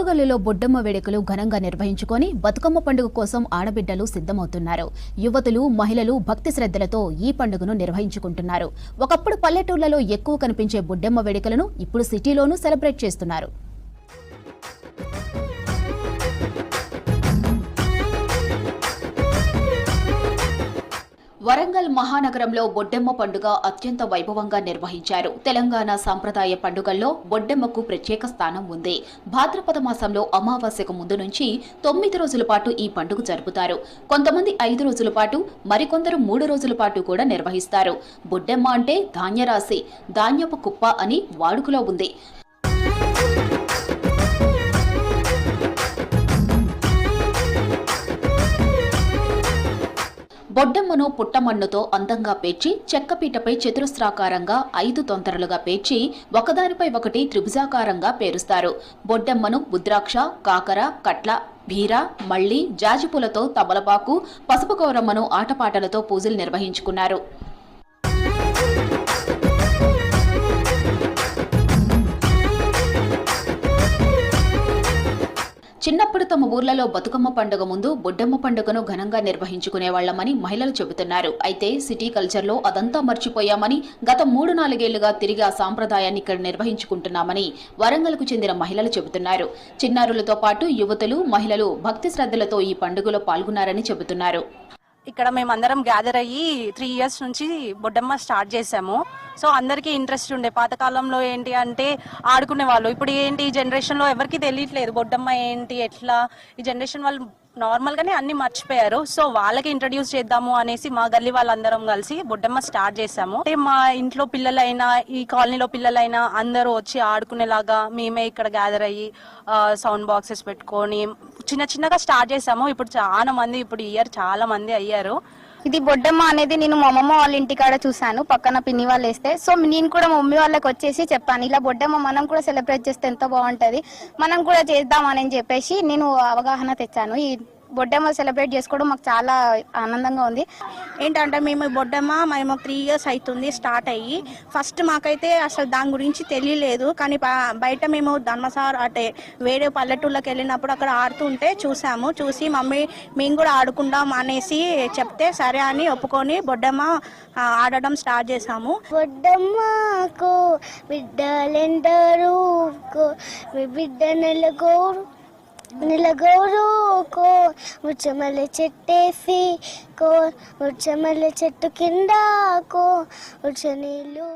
ఓరుగల్లులో బొడ్డమ్మ వేడుకలు ఘనంగా నిర్వహించుకొని బతుకమ్మ పండుగ కోసం ఆడబిడ్డలు సిద్ధమవుతున్నారు. యువతులు మహిళలు భక్తి శ్రద్ధలతో ఈ పండుగను నిర్వహించుకుంటున్నారు. ఒకప్పుడు పల్లెటూళ్ళలో ఎక్కువ కనిపించే బొడ్డమ్మ వేడుకలను ఇప్పుడు సిటీలోనూ సెలబ్రేట్ చేస్తున్నారు. వరంగల్ మహానగరంలో బొడ్డెమ్మ పండుగ అత్యంత వైభవంగా నిర్వహించారు. తెలంగాణ సాంప్రదాయ పండుగల్లో బొడ్డెమ్మకు ప్రత్యేక స్థానం ఉంది. భాద్రపద మాసంలో అమావాస్యకు ముందు నుంచి తొమ్మిది రోజుల పాటు ఈ పండుగ జరుపుతారు. కొంతమంది ఐదు రోజుల పాటు మరికొందరు మూడు రోజుల పాటు కూడా నిర్వహిస్తారు. బొడ్డెమ్మ అంటే ధాన్యరాశి ధాన్యపు కుప్ప అని వాడుకలో ఉంది. బొడ్డమ్మను పుట్టమన్నుతో అందంగా పేర్చి చెక్కపీటపై చతురస్రాకారంగా ఐదు తొంతరలుగా పేర్చి ఒకదానిపై ఒకటి త్రిభుజాకారంగా పేరుస్తారు. బొడ్డమ్మను బుద్రాక్ష కాకర కట్ల బీర మళ్ళీ జాజిపూలతో తమలపాకు పసుపు గౌరమ్మను ఆటపాటలతో పూజలు నిర్వహించుకున్నారు. చిన్నప్పుడు తమ ఊర్లలో బతుకమ్మ పండుగ ముందు బొడ్డమ్మ పండుగను ఘనంగా నిర్వహించుకునేవాళ్ళమని మహిళలు చెబుతున్నారు. అయితే సిటీ కల్చర్లో అదంతా మర్చిపోయామని గత మూడు నాలుగేళ్ళుగా తిరిగి ఆ సాంప్రదాయాన్ని ఇక్కడ నిర్వహించుకుంటున్నామని వరంగల్కు చెందిన మహిళలు చెబుతున్నారు. చిన్నారులతో పాటు యువతులు మహిళలు భక్తి శ్రద్ధలతో ఈ పండుగలో పాల్గొన్నారని చెబుతున్నారు. ఇక్కడ మేమందరం గ్యాదర్ అయ్యి త్రీ ఇయర్స్ నుంచి బొడ్డమ్మ స్టార్ట్ చేసాము సో అందరికీ ఇంట్రెస్ట్ ఉండే. పాతకాలంలో ఏంటి అంటే ఆడుకునే వాళ్ళు. ఇప్పుడు ఏంటి ఈ జనరేషన్లో ఎవరికి తెలియట్లేదు బొడ్డమ్మ ఏంటి ఎట్లా? ఈ జనరేషన్ వాళ్ళు నార్మల్గానే అన్ని మర్చిపోయారు. సో వాళ్ళకి ఇంట్రడ్యూస్ చేద్దాము అనేసి మా గల్లీ వాళ్ళందరం కలిసి బొడ్డమ్మ స్టార్ట్ చేసాము. అంటే మా ఇంట్లో పిల్లలైనా ఈ కాలనీలో పిల్లలైనా అందరూ వచ్చి ఆడుకునేలాగా మేమే ఇక్కడ గ్యాదర్ అయ్యి సౌండ్ బాక్సెస్ పెట్టుకొని చిన్న చిన్నగా స్టార్ట్ చేసాము. ఇప్పుడు చాలా మంది ఇప్పుడు ఇయర్ చాలా మంది అయ్యారు. ఇది బొడ్డమ్మ అనేది నేను మా అమ్మమ్మ వాళ్ళ ఇంటికాడ చూసాను పక్కన పిన్ని వాళ్ళు వేస్తే. సో నేను కూడా మమ్మీ వాళ్ళకి వచ్చేసి చెప్పాను ఇలా బొడ్డమ్మ మనం కూడా సెలబ్రేట్ చేస్తే ఎంతో బాగుంటది మనం కూడా చేద్దామని చెప్పేసి నేను అవగాహన తెచ్చాను. ఈ బొడ్డమ్మ సెలబ్రేట్ చేసుకోవడం మాకు చాలా ఆనందంగా ఉంది. ఏంటంటే మేము బొడ్డమ్మ మేము త్రీ ఇయర్స్ అవుతుంది స్టార్ట్ అయ్యి. ఫస్ట్ మాకైతే అసలు దాని గురించి తెలియలేదు కానీ బయట మేము ధర్మసార్ అంటే వేరే పల్లెటూళ్ళకి వెళ్ళినప్పుడు అక్కడ ఆడుతుంటే చూసాము. చూసి మమ్మీ మేము కూడా ఆడుకుందాం అనేసి చెప్తే సరే అని ఒప్పుకొని బొడ్డమ్మ ఆడడం స్టార్ట్ చేసాము. బొడ్డమ్మకు బిడ్డలెందరూ కో- మీ బిడ్డ నెలగోరు నిలగోరుకో ముచ్చమల్ల చెట్టేసి కో ముచ్చమల్ల చెట్టు కింద కో ముచ్చ నీళ్ళు.